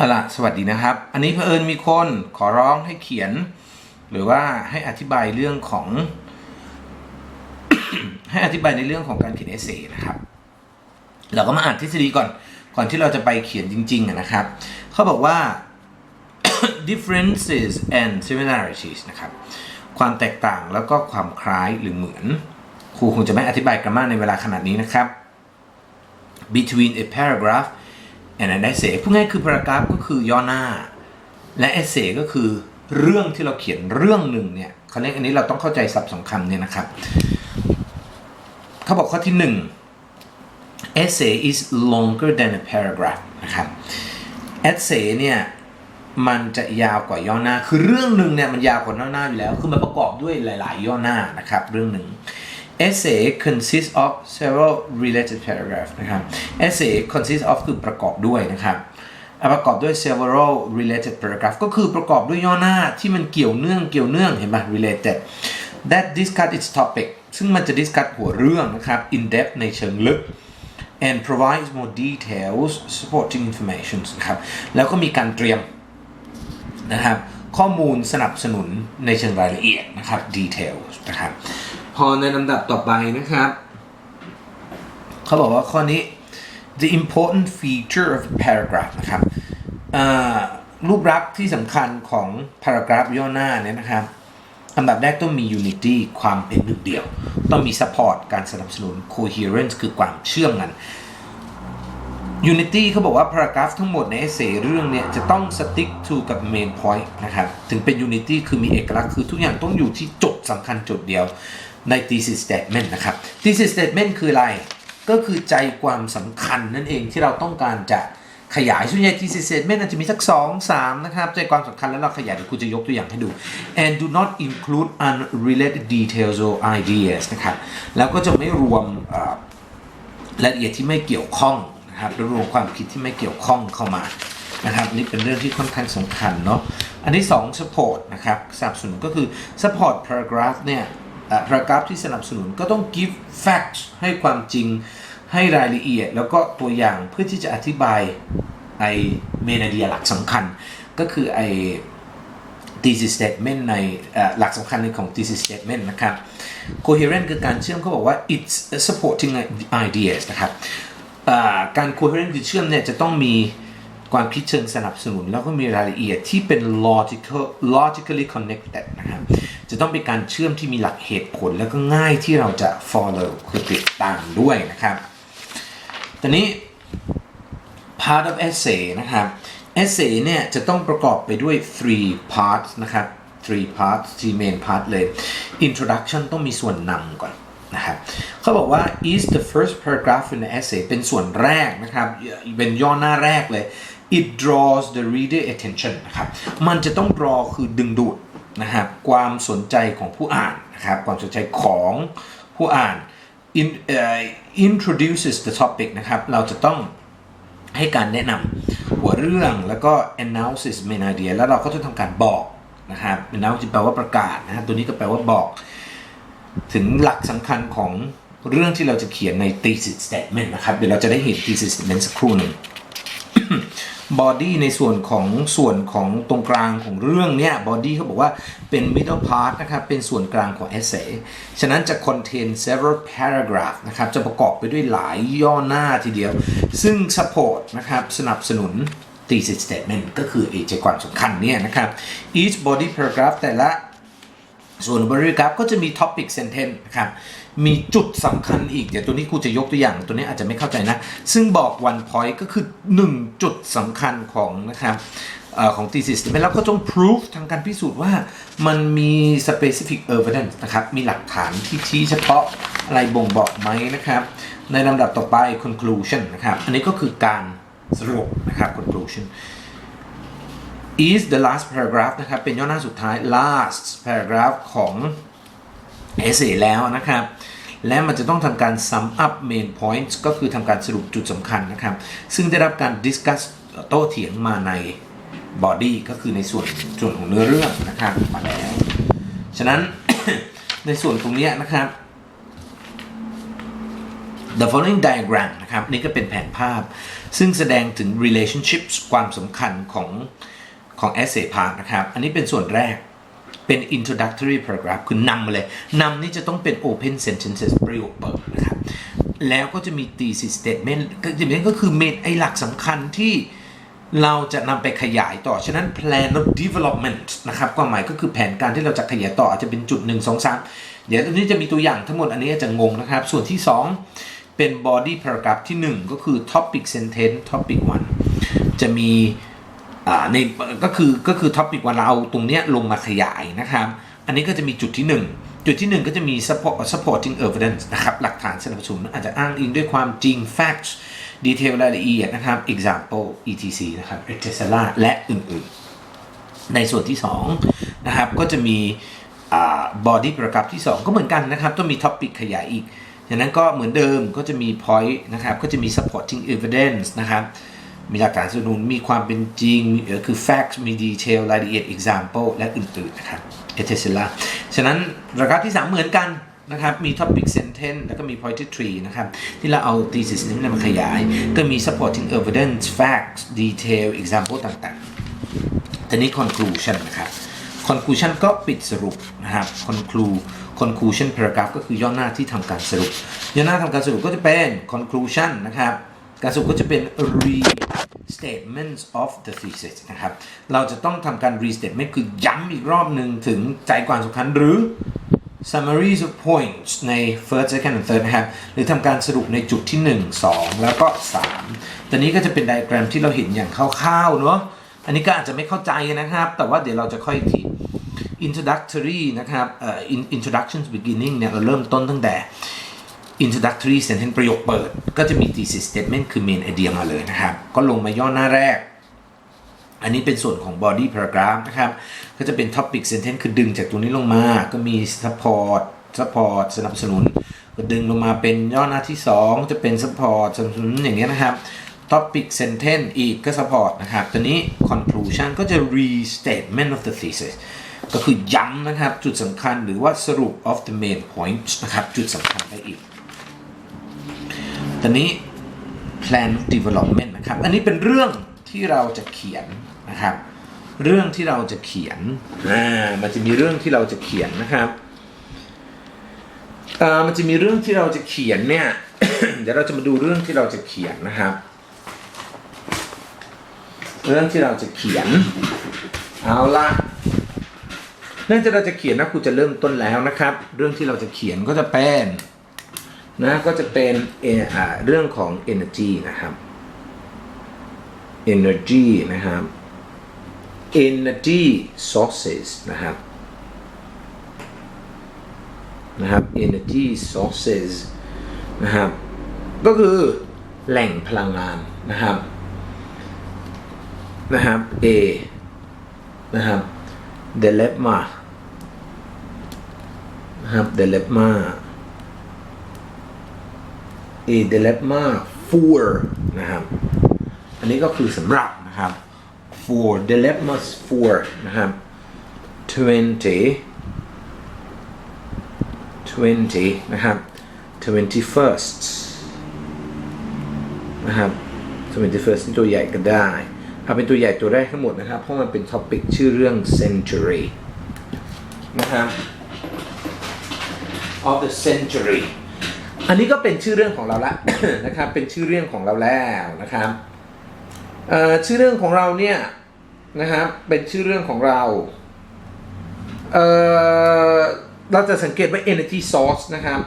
เอาล่ะสวัสดีนะครับ อันนี้เผอิญมีคนขอร้องให้เขียน หรือว่าให้อธิบายเรื่องของ ให้อธิบายในเรื่องของการเขียนเอเซนะครับ เราก็มาอ่านทฤษฎีก่อน ก่อนที่เราจะไปเขียนจริง ๆนะครับ เขาบอกว่า differences and similarities นะครับ ความแตกต่างแล้วก็ความคล้ายหรือเหมือน ครูคงจะไม่อธิบายกรรมาในเวลาขนาดนี้นะครับ between a paragraph and an essay พูดง่ายคือ paragraph ก็คือย่อหน้า และ essay ก็คือเรื่องที่เราเขียนเรื่องหนึ่งเนี่ยเขาเรียกอันนี้เราต้องเข้าใจศัพท์สองคำเนี่ยนะครับ เขาบอกข้อที่หนึ่ง essay is longer than a paragraph นะครับ essay เนี่ยมันจะยาวกว่าย่อหน้า คือเรื่องหนึ่งเนี่ยมันยาวกว่าย่อหน้าอยู่แล้ว คือมันประกอบด้วยหลาย ๆ ย่อหน้านะครับ เรื่องหนึ่ง essay consists of several related paragraphs นะครับ essay consists of คือประกอบด้วยนะครับประกอบด้วย several related paragraphs ก็คือประกอบด้วยย่อหน้าที่มันเกี่ยวเนื่องเกี่ยวเนื่องเห็นไหม related that discuss its topic ซึ่งมันจะ discuss หัวเรื่องนะครับ in depth ในเชิงลึก and provides more details supporting information นะครับ แล้วก็มีการเตรียมนะครับ ข้อมูลสนับสนุนในเชิงรายละเอียดนะครับ details นะครับ พอในลำดับต่อไปนะครับ เขาบอกว่าข้อนี้ the important feature of paragraph นะครับรูปลักษณ์ที่สำคัญของ paragraph ย่อหน้าเนี่ยนะครับอันดับแรกต้องมี unity ความเป็นหนึ่งเดียว ต้องมี support การสนับสนุน coherence คือความเชื่อมกัน Unity เขาบอกว่า paragraph ทั้งหมดใน essay เรื่องเนี่ยจะต้อง stick to กับ main point นะครับ ถึงเป็น Unity คือมีเอกลักษณ์คือทุกอย่างต้องอยู่ที่จุด สำคัญจุดเดียวใน thesis statement นะครับ thesis statement คืออะไร ก็คือใจความสำคัญนั่นเองที่เราต้องการจะขยายส่วนใหญ่ thesis statement อาจจะมีสัก 2 3 นะครับ ใจความสำคัญแล้วเราขยายเดี๋ยวครูจะยกตัวอย่างให้ดู and do not include unrelated details or ideas นะครับ แล้วก็จะไม่รวมรายละเอียดที่ไม่เกี่ยวข้องนะครับรวมความคิดที่ไม่เกี่ยวข้องเข้ามานะครับนี่เป็นเรื่องที่ค่อนข้างสำคัญเนาะ อันที่2 support นะครับสนับสนุนก็คือ support paragraph เนี่ยเอ่อ paragraph ที่สนับสนุนก็ต้อง give facts ให้ความจริงให้รายละเอียด แล้วก็ตัวอย่างเพื่อที่จะอธิบายไอเมนเดียหลักสำคัญ ก็คือไอ thesis statement ในหลักสำคัญในของ thesis statement นะครับ coherent คือการเชื่อมเขาบอกว่า it's supporting ideas นะครับการ coherent คือเชื่อมเนี่ยจะต้องมี ความคิดเชิงสนับสนุน แล้วก็มีรายละเอียดที่เป็น logical logically connected นะครับจะต้องเป็นการเชื่อมที่มีหลักเหตุผลแล้วก็ง่ายที่เราจะ follow คือติดตามด้วยนะครับตอนนี้ part of essay นะครับ essay เนี่ยจะต้องประกอบไปด้วย three parts นะครับ three parts ที่ main part เลย introduction ต้องมีส่วนนำก่อนนะครับเขาบอกว่า is the first paragraph in the essay เป็นส่วนแรกนะครับ เป็นย่อหน้าแรกเลย it draws the reader attention นะครับ มันจะต้อง draw คือดึงดูดนะครับความสนใจของผู้อ่านนะครับ ความสนใจของผู้อ่าน in, uh, introduces the topic นะครับ เราจะต้องให้การแนะนำหัวเรื่องแล้วก็ analysis main idea แล้วเราก็จะทำการบอกนะครับ announce แปลว่าประกาศนะฮะตัวนี้ก็แปลว่าบอก ถึงหลักสำคัญของเรื่องที่เราจะเขียนใน thesis statement นะครับ เดี๋ยวเราจะได้เห็น thesis statement สักครู่หนึ่ง body ในส่วนของส่วนของตรงกลางของเรื่องเนี่ย body เขาบอกว่าเป็น middle part นะครับเป็นส่วนกลางของ essay ฉะนั้นจะ contain several paragraph นะครับจะประกอบไปด้วยหลายย่อหน้าทีเดียว ซึ่ง support นะครับสนับสนุน thesis statement ก็คือเอใจความสำคัญเนี่ยนะครับ each body paragraph แต่ละส่วนบริกราฟก็จะมี topic sentence นะครับ มีจุดสำคัญอีก เดี๋ยวตัวนี้ครูจะยกตัวอย่างตัวนี้อาจจะไม่เข้าใจนะ ซึ่งบอก one point ก็คือ 1 จุดสำคัญของนะครับเออของ thesis แล้วก็ต้อง proof ทางการพิสูจน์ว่ามันมี specific evidence นะครับ มีหลักฐานที่ชี้เฉพาะอะไรบ่งบอกไหมนะครับ ในลำดับต่อไป conclusion นะครับ อันนี้ก็คือการสรุปนะครับ conclusion is the last paragraph นะครับ เป็นย่อหน้าสุดท้าย last paragraph ของ essay แล้วนะครับ และมันจะต้องทำการ sum up main points ก็คือทำการสรุปจุดสำคัญนะครับ ซึ่งได้รับการ discuss โต้เถียงมาใน body ก็คือในส่วนส่วนของเนื้อเรื่องนะครับมาแล้ว ฉะนั้น ในส่วนตรงนี้นะครับ the following diagram นะครับ นี่ก็เป็นแผนภาพ ซึ่งแสดงถึง relationships ความสำคัญของของ essay part นะครับ อันนี้เป็นส่วนแรก เป็น introductory paragraph คือนำมาเลยนำนี่จะต้องเป็น open sentences ประโยคเปิดนะครับ แล้วก็จะมี thesis statement ก็จะเป็นก็คือ main ไอหลักสำคัญที่เราจะนำไปขยายต่อ ฉะนั้น plan of development นะครับความหมายก็คือแผนการที่เราจะขยายต่ออาจจะเป็นจุด 1 2 3 เดี๋ยวอันนี้จะมีตัวอย่างทั้งหมดอันนี้จะงงนะครับ ส่วนที่ 2 เป็น body paragraph ที่ 1 ก็คือ topic sentence topic 1 จะมี ในก็คือก็คือ topic วันเราเอาตรงเนี้ยลงมาขยายนะครับ อันนี้ก็จะมีจุดที่ 1 จุดที่ 1 ก็จะมี support supporting evidence นะครับ หลักฐานสนับสนุนอาจจะอ้างอิงด้วยความจริง facts ดีเทลรายละเอียดนะครับ example etc นะครับ etc และอื่นๆ ในส่วนที่ 2 นะครับ ก็จะมีอ่า body paragraph ที่ 2 ก็เหมือนกันนะครับ ต้องมี topic ขยายอีกฉะนั้นก็เหมือนเดิมก็จะมี point นะครับ ก็จะมี supporting evidence นะครับ มีหลักฐานสนุนมีความเป็นจริงคือ facts มี detail รายละเอียด example และอื่นๆนะครับ etc ฉะนั้นระการที่ 3 เหมือนกันนะครับ มี topic sentence แล้วก็มี pointed tree นะครับ ที่เราเอา thesis นี้มาขยาย ก็มี supporting evidence facts detail example ต่างๆ ทีนี้ conclusion นะครับ conclusion ก็ปิดสรุปนะครับ conclude conclusion paragraph ก็คือย่อหน้าที่ทำการสรุป ย่อหน้าทำการสรุปก็จะเป็น conclusion นะครับ การสรุปก็จะเป็น restatements of the thesis นะครับ เราจะต้องทำการ restatement คือย้ำอีกรอบหนึ่งถึงใจความสำคัญหรือ summaries of points ใน first second and third นะครับ หรือทำการสรุปในจุดที่ 1 2 แล้วก็ 3 ตอนนี้ก็จะเป็นไดอะแกรมที่เราเห็นอย่างคร่าวๆเนาะ อันนี้ก็อาจจะไม่เข้าใจนะครับ แต่ว่าเดี๋ยวเราจะค่อยที introductory นะครับเอ่อ in- introduction to beginning เนี่ยเราเริ่มต้นตั้งแต่ introductory sentence ประโยคเปิด ก็จะมี thesis statement คือ main idea มาเลยนะครับ ก็ลงมาย่อหน้าแรก อันนี้เป็นส่วนของ body paragraph นะครับ ก็จะเป็น topic sentence คือดึงจากตรงนี้ลงมา ก็มี support support สนับสนุน ก็ดึงลงมาเป็นย่อหน้าที่ 2 จะเป็น support สนับสนุนอย่างเงี้ยนะครับ topic sentence อีกก็ support นะครับ ตัวนี้ conclusion ก็จะ restatement of the thesis ก็คือย้ำนะครับ จุดสำคัญหรือว่าสรุป of the main points นะครับ จุดสำคัญได้อีก ตอนนี้ plan development นะครับ อันนี้เป็นเรื่องที่เราจะเขียนนะครับ เรื่องที่เราจะเขียนอ่ามันจะมีเรื่องที่เราจะเขียนนะครับเอ่อมันจะมีเรื่องที่เราจะเขียนเนี่ย เดี๋ยวเราจะมาดูเรื่องที่เราจะเขียนนะครับ เรื่องที่เราจะเขียน เอาละเรื่องที่เราจะเขียนนะครูจะเริ่มต้นแล้วนะครับ เรื่องที่เราจะเขียนก็จะเป็น นะก็จะเป็นเอ่อเรื่องของ energy นะครับ energy นะครับ energy sources นะครับนะครับ energy sources นะครับ ก็คือแหล่งพลังงานนะครับนะครับ A นะครับ dilemma นะครับ dilemma a dilemma for นะครับ อันนี้ก็คือสำหรับนะครับ for dilemmas for นะครับ20 20นะครับ 21st นะครับ 21st นี่ตัวใหญ่ก็ได้เอาเป็นตัวใหญ่ตัวแรกทั้งหมดนะครับ เพราะมันเป็นท็อปิกชื่อเรื่อง century นะครับ of the century อันนี้ก็เป็นชื่อเรื่องของเราละนะครับ เป็นชื่อเรื่องของเราแล้วนะครับชื่อเรื่องของเราเนี่ยนะครับ เป็นชื่อเรื่องของเราเอ่อเราจะสังเกตว่า energy source นะครับ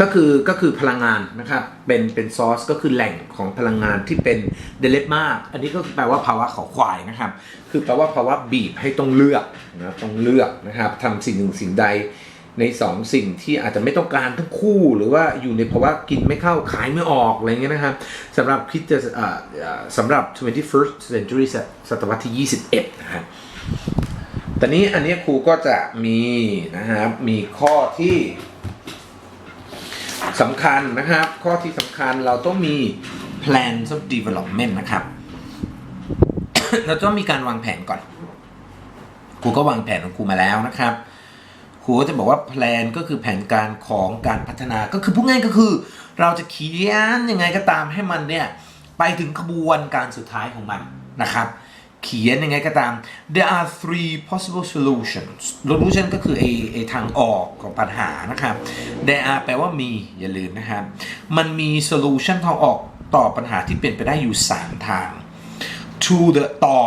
ก็คือก็คือพลังงานนะครับ เป็นเป็นซอสก็คือแหล่งของพลังงานที่เป็นเดเลตมาก อันนี้ก็แปลว่าภาวะเขาควายนะครับ คือแปลว่าภาวะบีบให้ต้องเลือกนะต้องเลือกนะครับทำสิ่งหนึ่งสิ่งใด ในสองสิ่งที่อาจจะไม่ต้องการทั้งคู่ หรือว่าอยู่ในภาวะกินไม่เข้าขายไม่ออกอะไรเงี้ยนะครับสำหรับคิดจะสำหรับ 21st century ศศตวรรษที่ 21 นะครับตอนนี้อันนี้ครูก็จะมีนะครับมีข้อที่สำคัญนะครับ ข้อที่สำคัญเราต้องมี plan of development นะครับ เราต้องมีการวางแผนก่อน ครูก็วางแผนของครูมาแล้วนะครับ ครูก็จะบอกว่า plan ก็คือแผนการของการพัฒนาก็คือพูดง่ายก็คือ เราจะเขียนยังไงก็ตามให้มันเนี่ยไปถึงขบวนการสุดท้ายของมันนะครับ เขียนยังไงก็ตาม there are three possible solutions solution ก็คือไอไอทางออกของปัญหานะครับ there are แปลว่ามีอย่าลืมนะครับ มันมี solution ทางออกต่อปัญหาที่เป็นไปได้อยู่ 3 ทาง to the ต่อ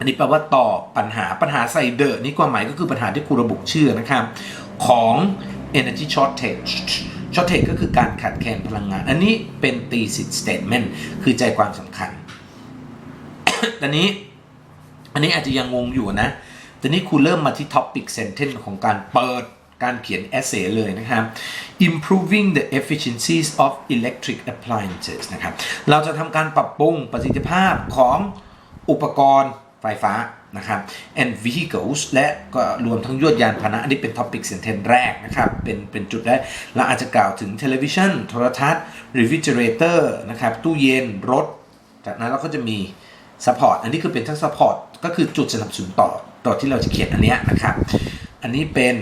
อันนี้แปลว่าต่อปัญหาปัญหาใส่เดอะนี่ความหมายก็คือปัญหาที่ครูระบุชื่อนะครับ ของ energy shortage shortage ก็คือการขาดแคลนพลังงาน อันนี้เป็น thesis statement คือใจความสำคัญตอนนี้อันนี้อาจจะยังงงอยู่นะตอนนี้ครูเริ่มมาที่ topic sentence ของการเปิดการเขียน essay เลยนะครับ improving the efficiencies of electric appliances นะครับ เราจะทำการปรับปรุงประสิทธิภาพของอุปกรณ์ ไฟฟ้านะครับ and vehicles และก็รวมทั้งยวดยานพาหนะ อันนี้เป็น topic sentence แรกนะครับ เป็นเป็นจุดแรกเราอาจจะกล่าวถึง television โทรทัศน์ refrigerator นะครับ ตู้เย็น รถ จากนั้นเราก็จะมี support อันนี้คือเป็นทั้ง support ก็คือจุดสนับสนุนต่อ ต่อที่เราจะเขียนอันเนี้ยนะครับ อันนี้เป็น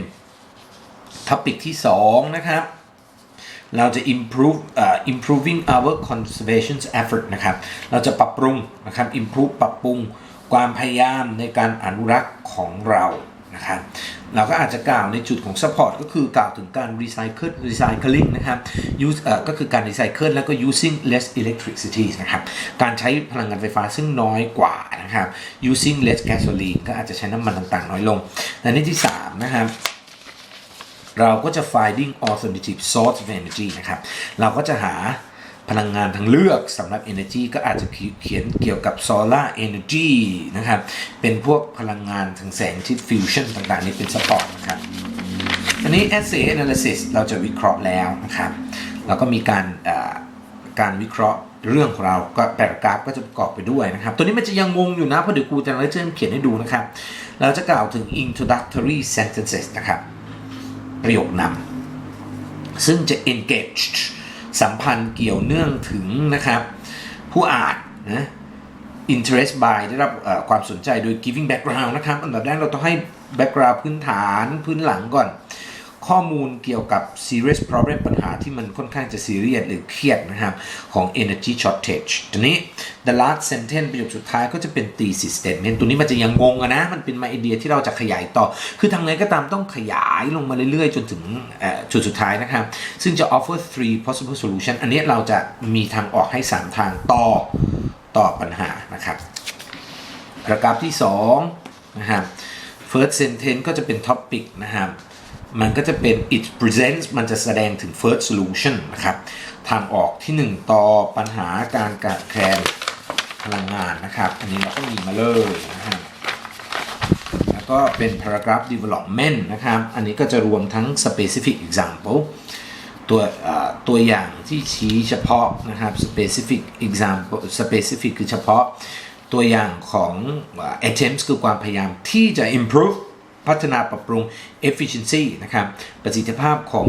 topic ที่ 2 นะครับ เราจะ improve เอ่อ improving our conservation effort นะครับ เราจะปรับปรุงนะครับ improve ปรับปรุง ความพยายามในการอนุรักษ์ของเรานะครับเราก็อาจจะกล่าวในจุดของ support ก็คือกล่าวถึงการ recycle recycling นะครับ use เอ่อก็คือการ recycle แล้วก็ using less electricity นะครับ การใช้พลังงานไฟฟ้าซึ่งน้อยกว่านะครับ using less gasoline ก็อาจจะใช้น้ำมันต่างๆ น้อยลงและในี่ที่ 3 นะครับเราก็จะ finding alternative source of energy นะครับ เราก็จะหา พลังงานทางเลือกสำหรับ energy ก็อาจจะเขียนเกี่ยวกับ solar energy นะครับ เป็นพวกพลังงานทางแสงที่ fusion ต่างๆ นี่เป็น support นะครับอันนี้ essay analysis เราจะวิเคราะห์แล้วนะครับแล้วก็มีการการวิเคราะห์เรื่องของเราก็แปรกราฟก็จะประกอบไปด้วยนะครับ ตัวนี้มันจะยังงงอยู่นะเพราะเดี๋ยวครูจะเริ่มเขียนให้ดูนะครับ เราจะกล่าวถึง introductory sentences นะครับ ประโยคนำซึ่งจะ engage สัมพันธ์เกี่ยวเนื่องถึงนะครับผู้อ่านนะ interest by ได้รับความสนใจโดย giving background นะครับ อันดับแรกเราต้องให้ background พื้นฐานพื้นหลังก่อน ข้อมูลเกี่ยวกับ serious problem ปัญหาที่มันค่อนข้างจะ serious หรือเครียดนะครับ ของ energy shortage ทีนี้ the last sentence ประโยคสุดท้ายก็จะเป็น thesis statement ตัวนี้มันจะยังงงอะนะ มันเป็นมาไอเดียที่เราจะขยายต่อ คือทำไงก็ตามต้องขยายลงมาเรื่อยๆ จนถึงจุดสุดท้ายนะครับ ซึ่งจะ offer three possible solution อันนี้เราจะมีทางออกให้ 3 ทางต่อต่อปัญหานะครับประกาศที่2นะครับ first sentence ก็จะเป็น topic นะครับ มันก็จะเป็น it presents มันจะแสดงถึง first solution นะครับ ทางออกที่ 1 ต่อปัญหาการขาดแคลนพลังงานนะครับ อันนี้เราก็มีมาเลยนะครับแล้วก็เป็น paragraph development นะครับ อันนี้ก็จะรวมทั้ง specific example ตัวตัวอย่างที่ชี้เฉพาะนะครับ specific example specific คือเฉพาะตัวอย่างของ attempts คือความพยายามที่จะ improve พัฒนาปรับปรุง efficiency นะครับประสิทธิภาพของ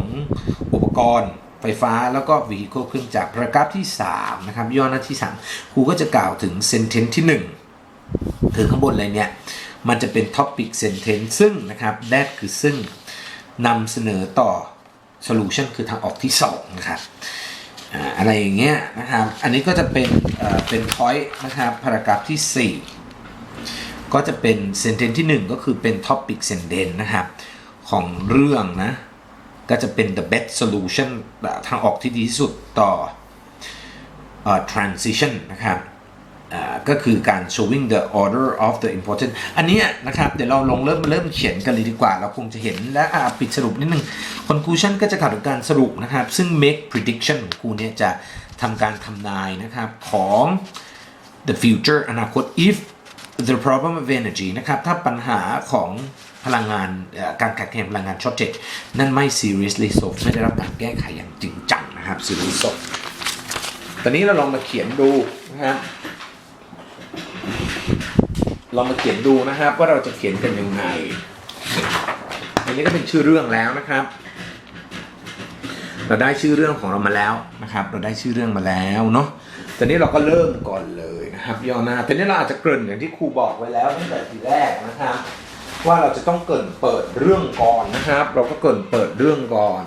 อุปกรณ์ไฟฟ้าแล้วก็ vehicle เครื่องจักร paragraph ที่ 3 นะครับย่อหน้าที่ 3 ครูก็จะกล่าวถึง sentence ที่1คือข้างบนเลยเนี่ย มันจะเป็น topic sentence ซึ่งนะครับ that คือซึ่งนำเสนอต่อ solution คือทางออกที่ 2 นะครับอะไรอย่างเงี้ยนะครับ อันนี้ก็จะเป็นเอ่อเป็น point นะครับ paragraph ที่ 4 ก็จะเป็น sentence ที่ 1 ก็คือเป็น topic sentence นะครับ ของเรื่องนะ ก็จะเป็น the best solution ทางออกที่ดีที่สุดต่อ transition นะครับก็คือการ showing the order of the important อันนี้นะครับเดี๋ยวเราลองเริ่มเริ่มเขียนกันเลยดีกว่า เราคงจะเห็นและปิดสรุปนิดนึง conclusion ก็จะกล่าวถึงการสรุปนะครับ ซึ่ง make prediction ของครูเนี่ยจะทำการทำนายนะครับของ the future อนาคต if the problem of energy นะครับ ถ้าปัญหาของพลังงานการขาดแคลนพลังงาน shortage นั่นไม่ seriously solved ไม่ได้รับการแก้ไขอย่างจริงจังนะครับ seriously solved ตอนนี้เราลองมาเขียนดูนะครับลองมาเขียนดูนะครับ ว่าเราจะเขียนกันยังไง อันนี้ก็เป็นชื่อเรื่องแล้วนะครับ เราได้ชื่อเรื่องของเรามาแล้วนะครับ เราได้ชื่อเรื่องมาแล้วเนาะ แตอนนี้เราก็เริ่มก่อนเลยนะครับย่อหน้าตอนนี้เราอาจจะเกริ่นอย่างที่ครูบอกไว้แล้วตั้งแต่ทีแรกนะครับ ว่าเราจะต้องเกรินเปิดเรื่องก่อนนะครับ เราก็เกรินเปิดเรื่องก่อน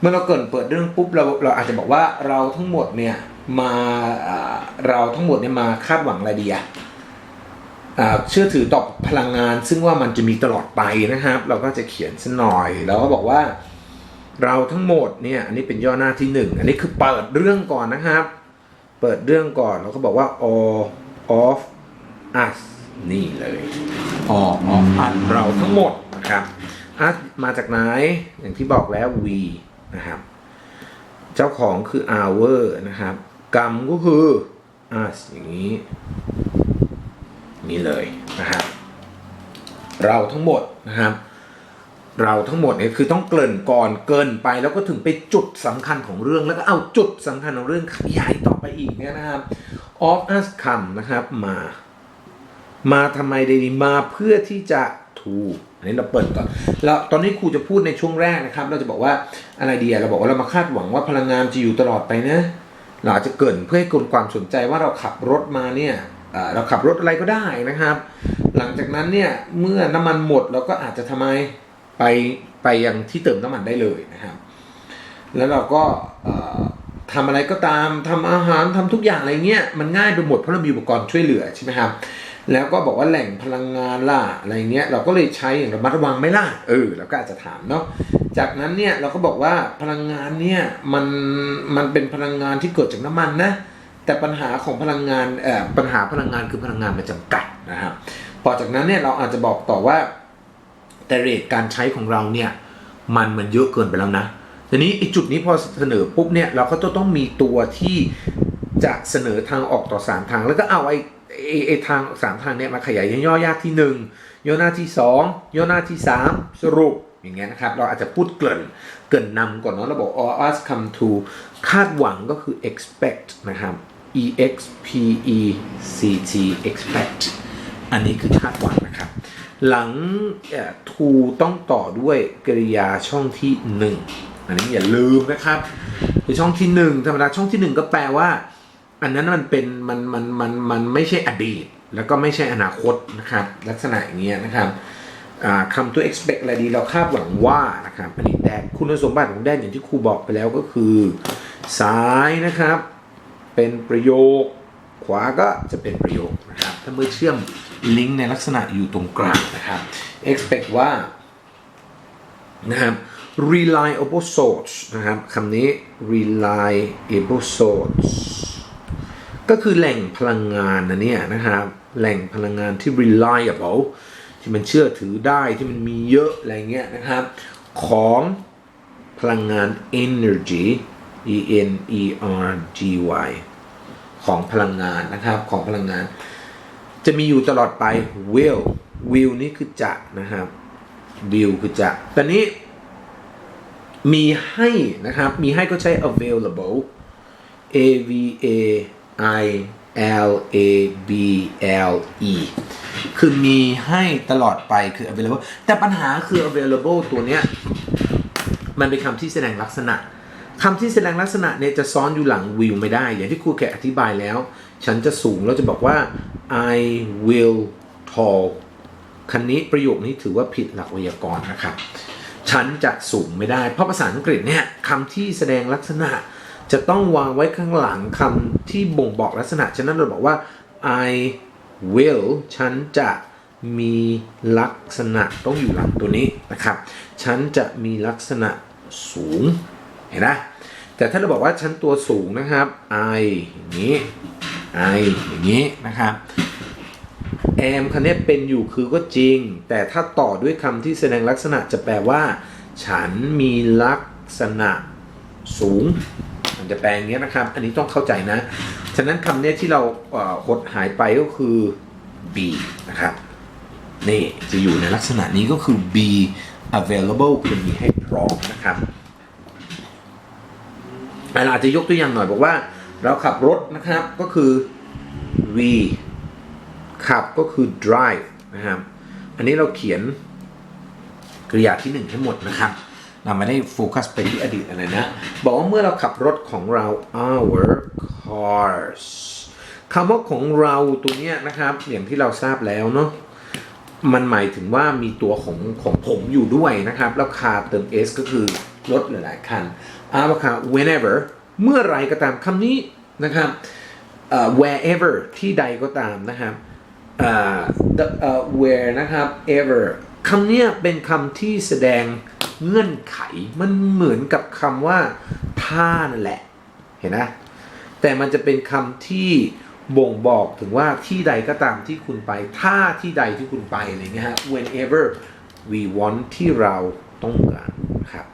เมื่อเราเกรินเปิดเรื่องปุ๊บเราเราอาจจะบอกว่าเราทั้งหมดเนี่ยมาเราทั้งหมดเนี่ยมาคาดหวังอะไรดีอะอ่าเชื่อถือต่อพลังงาน ซึ่งว่ามันจะมีตลอดไปนะครับ เราก็จะเขียนสักหน่อย แล้วก็บอกว่าเราทั้งหมดเนี่ยอันนี้เป็นย่อหน้าที่หนึ่งอันนี้คือเปิดเรื่องก่อนนะครับ เปิดเรื่องก่อนเราก็บอกว่า all of us นี่เลย all of us เราทั้งหมดนะครับ us มาจากไหน อย่างที่บอกแล้ว we นะครับ เจ้าของคือ our นะครับ กรรมก็คือ us อย่างนี้ นี่เลยนะครับ เราทั้งหมดนะครับ เราทั้งหมดเนี่ยคือต้องเกริ่นก่อนเกินไป แล้วก็ถึงไปจุดสำคัญของเรื่องแล้วก็เอาจุดสำคัญของเรื่องขยายต่อไปอีกเนี่ยนะครับ of us come นะครับมา มาทำไมดีมาเพื่อที่จะถูกอันนี้เราเปิดก่อนแล้วตอนนี้ครูจะพูดในช่วงแรกนะครับ เราจะบอกว่าอะไรดีเราบอกว่าเรามาคาดหวังว่าพลังงานจะอยู่ตลอดไปนะเราอาจจะเกินเพื่อให้คนความสนใจว่าเราขับรถมาเนี่ยเราขับรถอะไรก็ได้นะครับ หลังจากนั้นเนี่ยเมื่อน้ำมันหมดเราก็อาจจะทำไม ไปไปยังที่เติมน้ำมันได้เลยนะครับ แล้วเราก็เอ่อทำอะไรก็ตามทำอาหารทำทุกอย่างอะไรเงี้ยมันง่ายไปหมดเพราะเรามีอุปกรณ์ช่วยเหลือใช่ไหมครับแล้วก็บอกว่าแหล่งพลังงานล่ะอะไรเงี้ยเราก็เลยใช้อย่างระมัดระวังไม่ล่ะเออเราก็อาจจะถามเนาะจากนั้นเนี่ยเราก็บอกว่าพลังงานเนี่ยมันมันเป็นพลังงานที่เกิดจากน้ำมันนะแต่ปัญหาของพลังงานเอ่อปัญหาพลังงานคือพลังงานมันจำกัดนะครับพอจากนั้นเนี่ยเราอาจจะบอกต่อว่า แต่เรทการใช้ของเราเนี่ยมันมันเยอะเกินไปแล้วนะทีนี้ไอ้จุดนี้พอเสนอปุ๊บเนี่ยเราก็จะต้องมีตัวที่จะเสนอทางออกต่อสามทาง แล้วก็เอาไอ้ไอ้ทางสามทางเนี่ยมาขยายย่อยๆที่หนึ่งย่อหน้าที่สองย่อหน้าที่สามสรุปอย่างเงี้ยนะครับ เราอาจจะพูดเกินเกินนำก่อนเนาะเราบอก all us come to คาดหวังก็คือ expect นะครับ e x p e c t expect อันนี้คือคาดหวังนะครับ หลังเอ่อ to ต้องต่อด้วยกริยาช่องที่หนึ่งอันนี้อย่าลืมนะครับคือช่องที่หนึ่งธรรมดาช่องที่หนึ่งก็แปลว่า อันนั้นมันเป็นมันมันมันมันไม่ใช่อดีต แล้วก็ไม่ใช่อนาคตนะครับ ลักษณะอย่างเงี้ยนะครับคำตัว expect อะไรดีเราคาดหวังว่านะครับอันนี้แดนคุณสมบัติของแดนอย่างที่ครูบอกไปแล้วก็คือซ้ายนะครับ เป็นประโยค ขวาก็จะเป็นประโยคนะครับถ้าเมื่อเชื่อม ลิงก์ในลักษณะอยู่ตรงกลางนะครับ expect ว่านะครับ reliable source นะครับคำนี้ reliable source ก็คือแหล่งพลังงานนะเนี่ยนะครับ แหล่งพลังงานที่ reliable ที่มันเชื่อถือได้ที่มันมีเยอะอะไรเงี้ยนะครับ ของพลังงาน energy e n e r g y ของพลังงานนะครับ ของพลังงาน จะมีอยู่ตลอดไป will will นี่คือจะนะครับ will คือจะตอนนี้มีให้นะครับ มีให้ก็ใช้ available a v a i l a b l e คือมีให้ตลอดไปคือ available แต่ปัญหาคือ available ตัวเนี้ย มันเป็นคำที่แสดงลักษณะคำที่แสดงลักษณะเนี่ยจะซ้อนอยู่หลัง will ไม่ได้ อย่างที่ครูแกอธิบายแล้ว ฉันจะสูงแล้วจะบอกว่า I will tall คันนี้ประโยคนี้ถือว่าผิดหลักไวยากรณ์นะครับ ฉันจะสูงไม่ได้ เพราะภาษาอังกฤษเนี่ยคำที่แสดงลักษณะ จะต้องวางไว้ข้างหลังคำที่บ่งบอกลักษณะ ฉะนั้นเราบอกว่า I will ฉันจะมีลักษณะต้องอยู่หลังตัวนี้นะครับ ฉันจะมีลักษณะสูง เห็นไหมแต่ถ้าเราบอกว่าฉันตัวสูงนะครับ I อย่างนี้ I อย่างนี้นะครับ am คันนี้เป็นอยู่คือก็จริง แต่ถ้าต่อด้วยคำที่แสดงลักษณะจะแปลว่า ฉันมีลักษณะสูง มันจะแปลอย่างนี้ยนะครับ อันนี้ต้องเข้าใจนะ ฉะนั้นคำนี้ที่เราหดหายไปก็คือ be นะครับ นี่จะอยู่ในลักษณะนี้ก็คือ be available คือมีให้พร้อมนะครับเราอาจจะยกตัวอย่างหน่อยบอกว่า เราขับรถนะครับก็คือ we ขับก็คือ drive นะครับ อันนี้เราเขียนกริยาที่หนึ่งให้หมดนะครับ เราไม่ได้โฟกัสไปที่อดีตอะไรนะ บอกว่าเมื่อเราขับรถของเรา our cars คำว่าของเราตัวเนี้ยนะครับ อย่างที่เราทราบแล้วเนาะมันหมายถึงว่ามีตัวของของผมอยู่ด้วยนะครับ แล้วคาเติม s ก็คือรถหลายๆคันอาบคา whenever เมื่อไรก็ตามคำนี้นะครับเอ่อ wherever ที่ใดก็ตามนะครับเอ่อ the เอ่อ where นะครับ ever คำนี้เป็นคำที่แสดงเงื่อนไขมันเหมือนกับคำว่าถ้านั่นแหละ เห็นนะ แต่มันจะเป็นคำที่บ่งบอกถึงว่าที่ใดก็ตามที่คุณไปถ้าที่ใดที่คุณไปอะไรเงี้ยฮะ whenever we want ที่เราต้องการครับ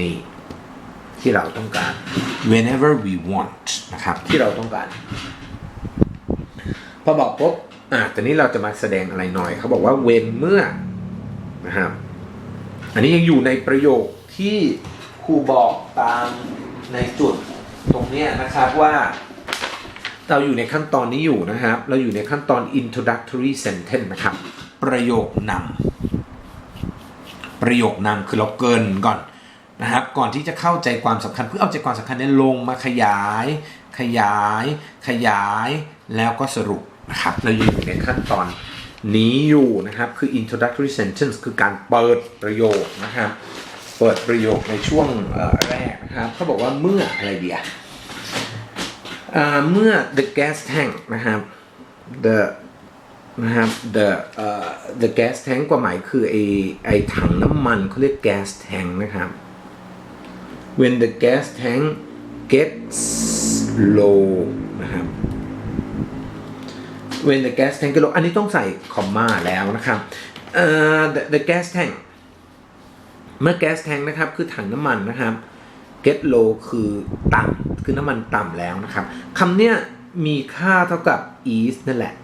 นี่ ที่เราต้องการ whenever we want นะครับ ที่เราต้องการ พอบอกปุ๊บอะแต่นี้เราจะมาแสดงอะไรหน่อย เขาบอกว่า when เมื่อนะครับ อันนี้ยังอยู่ในประโยคที่ครูบอกตามในจุดตรงเนี้ยนะครับว่าเราอยู่ในขั้นตอนนี้อยู่นะครับ เราอยู่ในขั้นตอน introductory sentence นะครับ ประโยคนำประโยคนำคือเราเกรินก่อน นะครับก่อนที่จะเข้าใจความสำคัญเพื่อเอาใจความสำคัญนี้ลงมาขยาย ขยาย ขยายแล้วก็สรุปนะครับเราอยู่ในขั้นตอนนี้อยู่นะครับคือ introductory sentence คือการเปิดประโยคนะครับเปิดประโยคในช่วงแรกนะครับเขาบอกว่าเมื่ออะไรเดียเมื่อ the gas tank นะครับ the นะครับ the เอ่อ the gas tank กว่าหมายคือไอไอถังน้ำมันเขาเรียก gas tank นะครับ when the gas tank gets low นะครับ when the gas tank get low อันนี้ต้องใส่คอมมาแล้วนะครับเอ่อ the, the gas tank เมื่อแก๊สแทงนะครับ คือถังน้ำมันนะครับ get low คือต่ำคือน้ำมันต่ำแล้วนะครับคำเนี้ยมีค่าเท่ากับ is นั่นแหละ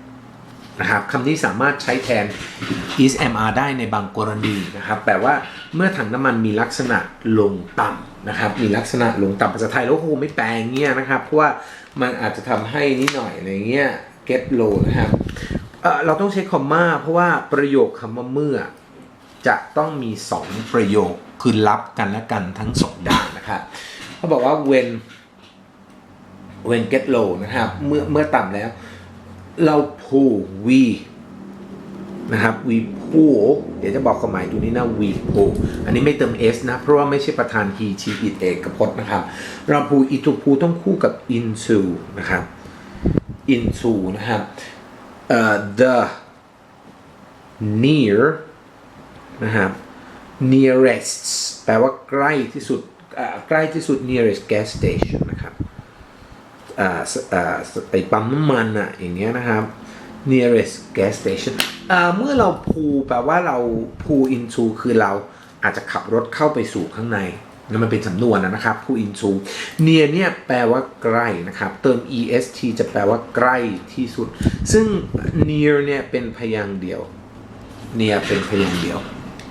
นะครับคำนี้สามารถใช้แทน is mr ได้ในบางกรณีนะครับแปลว่าเมื่อถังน้ำมันมีลักษณะลงต่ำนะครับ มีลักษณะลงต่ำภาษาไทยแล้วคงไม่แปลงเงี้ยนะครับ เพราะว่ามันอาจจะทำให้นิดหน่อยอะไรเงี้ย get low นะครับเเราต้องใช้คอมมาเพราะว่าประโยคคำว่าเมื่อ จะต้องมี 2 ประโยคคือรับกันและกันทั้งสองด้านนะครับเขาบอกว่า when when get low นะครับเมื่อเมื่อต่ำแล้ว เรา pull we นะครับ we pull เดี๋ยวจะบอกความหมายตัวนี้นะ we pull อันนี้ไม่เติม s นะ เพราะว่าไม่ใช่ประธาน he she it เอกพจน์นะครับ เรา pull it to pull ต้องคู่กับ into นะครับ into นะครับเอ่อ the near นะครับ nearest แปลว่าใกล้ที่สุดใกล้ที่สุด nearest gas station นะครับ อ่าอ่าไอปั๊มน้ำมันอะอย่างเงี้ยนะครับ nearest gas station อ่าเมื่อเราพูแปลว่าเรา pull into คือเราอาจจะขับรถเข้าไปสู่ข้างในนั่นมันเป็นสำนวนนะครับ pull into near เนี่ยแปลว่าใกล้นะครับ เติม est จะแปลว่าใกล้ที่สุด ซึ่ง near เนี่ยเป็นพยางค์เดียว near เป็นพยางค์เดียว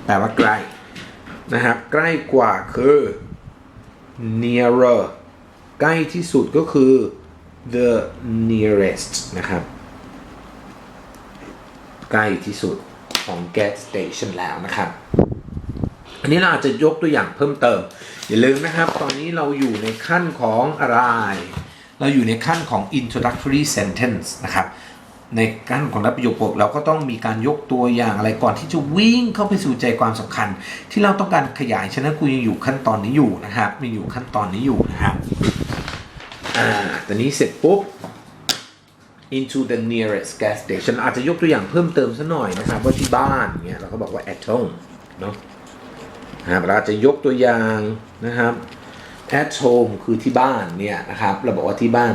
แปลว่าใกล้นะครับ ใกล้กว่าคือ nearer ใกล้ที่สุดก็คือ the nearest นะครับ ใกล้ที่สุดของ gas station แล้วนะครับ อันนี้เราอาจจะยกตัวอย่างเพิ่มเติม อย่าลืมนะครับ ตอนนี้เราอยู่ในขั้นของอะไร เราอยู่ในขั้นของ introductory sentence นะครับ ในขั้นของรับประโยคบทเราก็ต้องมีการยกตัวอย่างอะไรก่อนที่จะวิ่งเข้าไปสู่ใจความสำคัญ ที่เราต้องการขยายฉะนั้นกูยังอยู่ขั้นตอนนี้อยู่นะครับยังอยู่ขั้นตอนนี้อยู่นะครับอ่าตอนนี้เสร็จปุ๊บ into the nearest gas station อาจจะยกตัวอย่างเพิ่มเติมสักหน่อยนะครับว่าที่บ้านเนี่ยเราก็บอกว่า at home เนาะนะครับเราจะยกตัวอย่างนะครับ at home คือที่บ้านเนี่ยนะครับเราบอกว่าที่บ้าน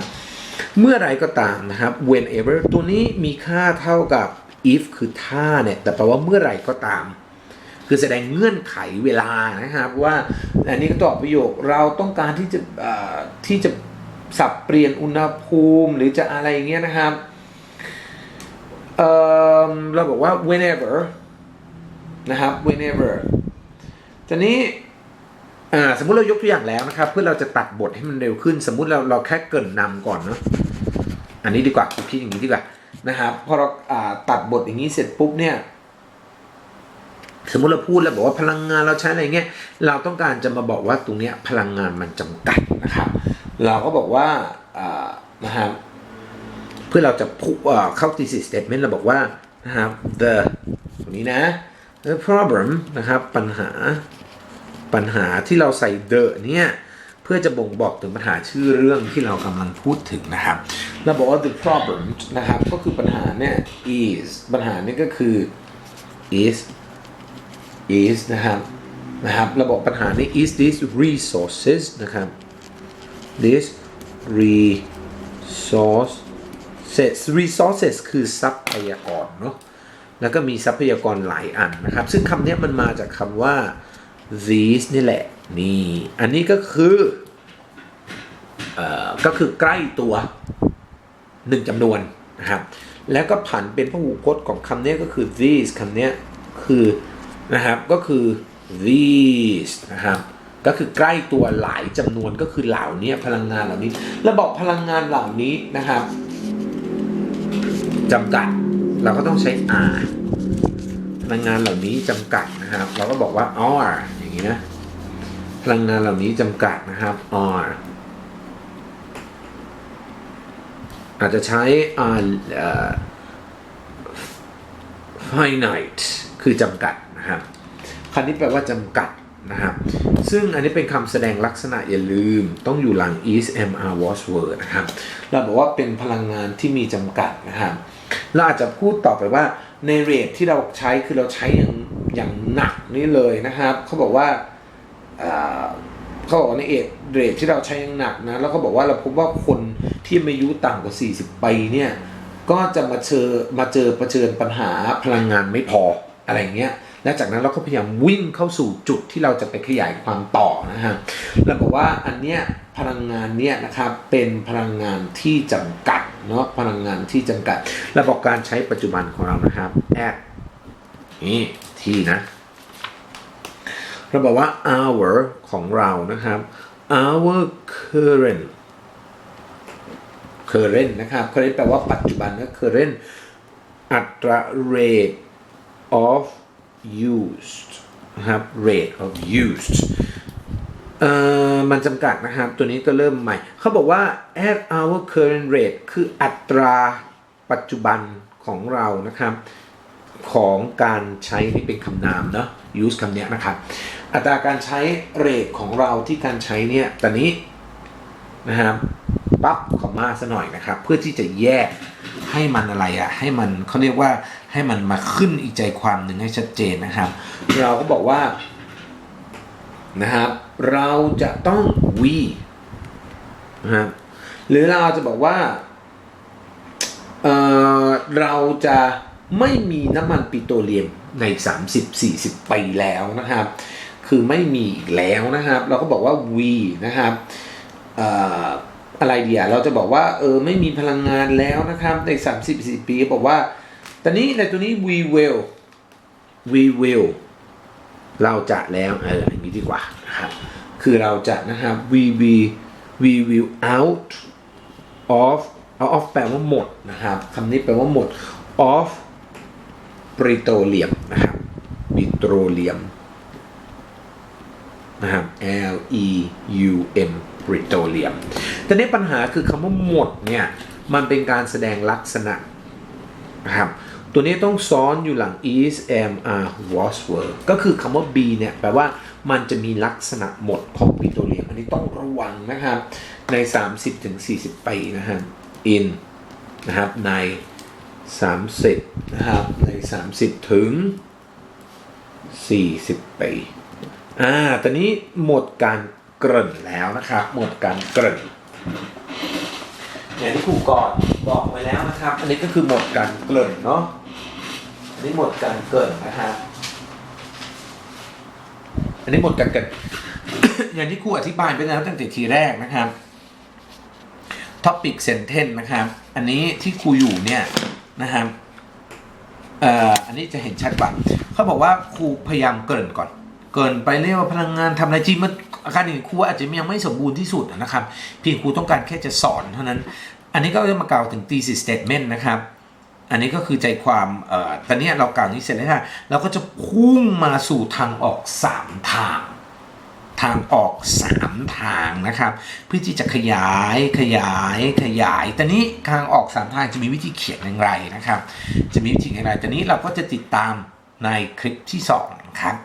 เมื่อไรก็ตามนะครับ whenever ตัวนี้มีค่าเท่ากับ if คือถ้าเนี่ย แต่แปลว่าเมื่อไรก็ตาม คือแสดงเงื่อนไขเวลานะครับ ว่าอันนี้ก็ตอบประโยคเราต้องการที่จะที่จะสับเปลี่ยนอุณหภูมิหรือจะอะไรอย่างเงี้ยนะครับเเราบอกว่า whenever นะครับ whenever ตอนนี้ อ่าสมมุติเรายกตัวอย่างแล้วนะครับ เพื่อเราจะตัดบทให้มันเร็วขึ้น สมมุติเราเราแค่เกินนำก่อนเนาะอันนี้ดีกว่าคิดอย่างนี้ดีกว่านะครับพอเราอ่าตัดบทอย่างนี้เสร็จปุ๊บเนี่ยสมมติเราพูดแล้วบอกว่าพลังงานเราใช้อะไรเงี้ยเราต้องการจะมาบอกว่าตรงเนี้ยพลังงานมันจำกัดนะครับ เราก็บอกว่าอ่านะครับเพื่อเราจะพูดเข้า thesis statement เราบอกว่านะครับ the ตรงนี้นะ the problem นะครับปัญหา ปัญหาที่เราใส่ the เนี่ยเพื่อจะบ่งบอกถึงปัญหาชื่อเรื่องที่เรากำลังพูดถึงนะครับ เราบอกว่า the problem นะครับก็คือปัญหาเนี่ย is ปัญหาเนี่ยก็คือ is is นะครับนะครับเราบอกปัญหานี้ is this resources นะครับ this resources resources คือทรัพยากรเนาะแล้วก็มีทรัพยากรหลายอันนะครับ ซึ่งคำนี้มันมาจากคำว่า these นี่แหละ นี่ อันนี้ก็คือเอ่อก็คือใกล้ตัวหนึ่งจำนวนนะครับ แล้วก็ผันเป็นพหูพจน์ของคำนี้ก็คือ these คำนี้คือนะครับก็คือ these นะครับก็คือใกล้ตัวหลายจำนวนก็คือเหล่านี้พลังงานเหล่านี้ ระบบพลังงานเหล่านี้นะครับจำกัดเราก็ต้องใช้ r พลังงานเหล่านี้จำกัดนะครับ เราก็บอกว่า r อย่างนี้นะ พลังงานเหล่านี้จำกัดนะครับ r อาจจะใช้ r finite คือจำกัดนะครับคำนี้แปลว่าจำกัดนะครับ ซึ่งอันนี้เป็นคำแสดงลักษณะอย่าลืม ต้องอยู่หลัง is mr was were นะครับ เราบอกว่าเป็นพลังงานที่มีจำกัดนะครับ เราอาจจะพูดต่อไปว่าในเรทที่เราใช้คือเราใช้อย่าง อย่างหนักนี่เลยนะครับเขาบอกว่าเขาบอกว่าในเอทเรทที่เราใช้ย่างหนักนะแล้วเขาบอกว่าเราพบว่าคนที่มีอายุต่ำกว่า 40 ปีเนี่ยก็จะมาเจอมาเจอประเชิญปัญหาพลังงานไม่พออะไรเงี้ยและจากนั้นเราก็พยายามวิ่งเข้าสู่จุดที่เราจะไปขยายความต่อนะฮะเราบอกว่าอันเนี้ยพลังงานเนี้ยนะครับเป็นพลังงานที่จำกัดเนาะพลังงานที่จำกัด ระบบการใช้ปัจจุบันของเรานะครับ at นี่ ที่นะ เราบอกว่า our ของเรานะครับ our current current นะครับ current แปลว่าปัจจุบันก็ current อัตรา rate of used นะครับ rate of used เอ่อมันจำกัดนะครับ ตัวนี้ก็เริ่มใหม่ เขาบอกว่า at our current rate คืออัตราปัจจุบันของเรานะครับ ของการใช้นี่เป็นคำนามเนาะ use คำนี้นะครับ อัตราการใช้เรทของเราที่การใช้เนี่ยตอนนี้นะครับปั๊บขอมาซะหน่อยนะครับ เพื่อที่จะแยกให้มันอะไรอะให้มันเขาเรียกว่าให้มันมาขึ้นอีกใจความหนึ่งให้ชัดเจนนะครับ เราก็บอกว่านะครับ เราจะต้อง we นะครับหรือเราจะบอกว่าเออเราจะ ไม่มีน้ำมันปิโตรเลียมใน 30-40 ปีแล้วนะครับ คือไม่มีอีกแล้วนะครับ เราก็บอกว่า we นะครับอะไรเดียเราจะบอกว่าเออไม่มีพลังงานแล้วนะครับใน 30-40 ปีบอกว่า ตอนนี้ในตัวนี้ we will we will เราจะแล้วเอออย่างนี้ดีกว่านะครับคือเราจะนะครับ we will we will out of out of แปลว่าหมดนะครับคำนี้แปลว่าหมด of ปริโตเลียมนะครับปิโตรเลียมนะครับ L E U M ปริโตเลียมแต่นี้ปัญหาคือคำว่าหมดเนี่ย มันเป็นการแสดงลักษณะนะครับ ตัวนี้ต้องซ้อนอยู่หลัง is am are was were ก็คือคำว่า be เนี่ย แปลว่ามันจะมีลักษณะหมดของปริโตเลียม อันนี้ต้องระวังนะครับ ใน 30-40 ปีนะครับ in นะครับใน 30 นะครับ ใน 30 ถึง 40 ปีอ่าตอนนี้หมดการเกริ่นแล้วนะครับ หมดการเกริ่นอย่างที่ครูก่อนบอกไว้แล้วนะครับ อันนี้ก็คือหมดการเกริ่นเนาะอันนี้หมดการเกริ่นนะครับอันนี้หมดการเกริ่นอย่างที่ครูอธิบายไปแล้วตั้งแต่ทีแรกนะครับ topic sentence นะครับ อันนี้ที่ครูอยู่เนี่ย นะครับเอ่ออันนี้จะเห็นชัดกว่าเขาบอกว่าครูพยายามเกินก่อน เกินไปเรียกว่าพลังงานทำอะไรจริงมันอาการอย่งครูอาจจะยังไม่สมบูรณ์ที่สุดนะครับเพียงครูต้องการแค่จะสอนเท่านั้น อันนี้ก็จะมากล่าวถึง thesis statement นะครับอันนี้ก็คือใจความเอ่อตอนนี้เรากล่าวนี้เสร็จแล้วค่ะเราก็จะพุ่งมาสู่ทางออก 3 ทาง ทางออก 3 ทางนะครับเพื่อที่จะขยายขยายขยายแต่นี้ทางออก 3 ทางจะมีวิธีเขียนอย่างไรนะครับ จะมีวิธีอย่างไรแต่นี้เราก็จะติดตามในคลิปที่2ครับ